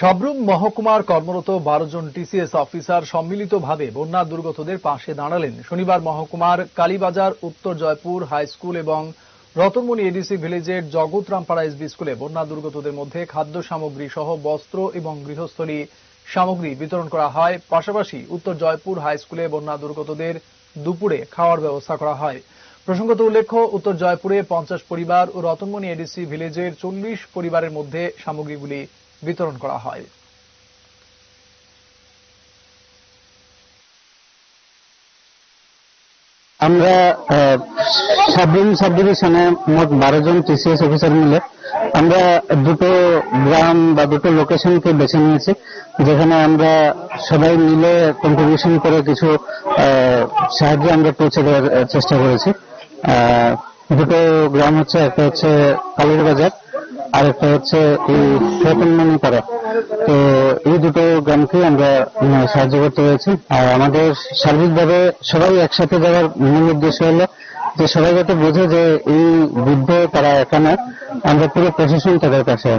সাবরুম মহকুমার কর্মরত বারো জন টিসিএস অফিসার সম্মিলিতভাবে বন্যা দুর্গতদের পাশে দাঁড়ালেন। শনিবার মহকুমার কালীবাজার, উত্তর জয়পুর হাই স্কুল এবং রতনমণি এডিসি ভিলেজের জগৎরামপাড়া এসবি স্কুলে বন্যা দুর্গতদের মধ্যে খাদ্য সামগ্রী সহ বস্ত্র এবং গৃহস্থলী সামগ্রী বিতরণ করা হয়। পাশাপাশি উত্তর জয়পুর হাই স্কুলে বন্যা দুর্গতদের দুপুরে খাওয়ার ব্যবস্থা করা হয়। প্রসঙ্গত উল্লেখ্য, উত্তর জয়পুরে পঞ্চাশ পরিবার ও রতনমণি এডিসি ভিলেজের চল্লিশ পরিবারের মধ্যে সামগ্রীগুলি বিতরণ করা হয়। আমরা সাবডিভিশন সাব ডিভিশনে মোট বারো জন টিসিএস অফিসার মিলে আমরা দুটো গ্রাম বা দুটো লোকেশনকে বেছে নিয়েছি, যেখানে আমরা সবাই মিলে কন্ট্রিবিউশন করে কিছু সাহায্য আমরা পৌঁছে দেওয়ার চেষ্টা করেছি। দুটো গ্রাম হচ্ছে, একটা হচ্ছে কালীর বাজার আর একটা হচ্ছে এই মনে করা। তো এই দুটো গ্রামকে আমরা সাহায্য করতে পেরেছি। আর আমাদের সার্বিকভাবে সবাই একসাথে যাওয়ার মূল উদ্দেশ্য হলো যে সবাই যাতে বোঝে যে এই বৃদ্ধ তারা এখানে আমরা পুরো প্রশাসন তাদের কাছে আছে।